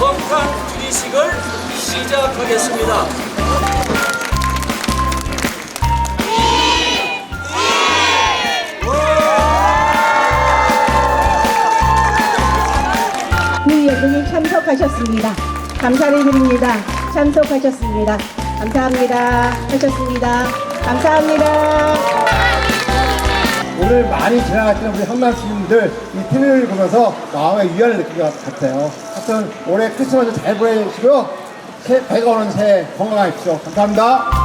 성탄 주의식을 시작하겠습니다. 네, 예, 여러분이 참석하셨습니다. 감사드립니다. 참석하셨습니다. 감사합니다. 하셨습니다. 감사합니다. 오늘 많이 지나갔던 우리 한남 시민들 이 TV를 보면서 마음의 위안을 느낀 것 같아요. 하여튼 올해 크리스마스 잘 보내시고요. 새, 배가 오는 새해 건강하십시오. 감사합니다.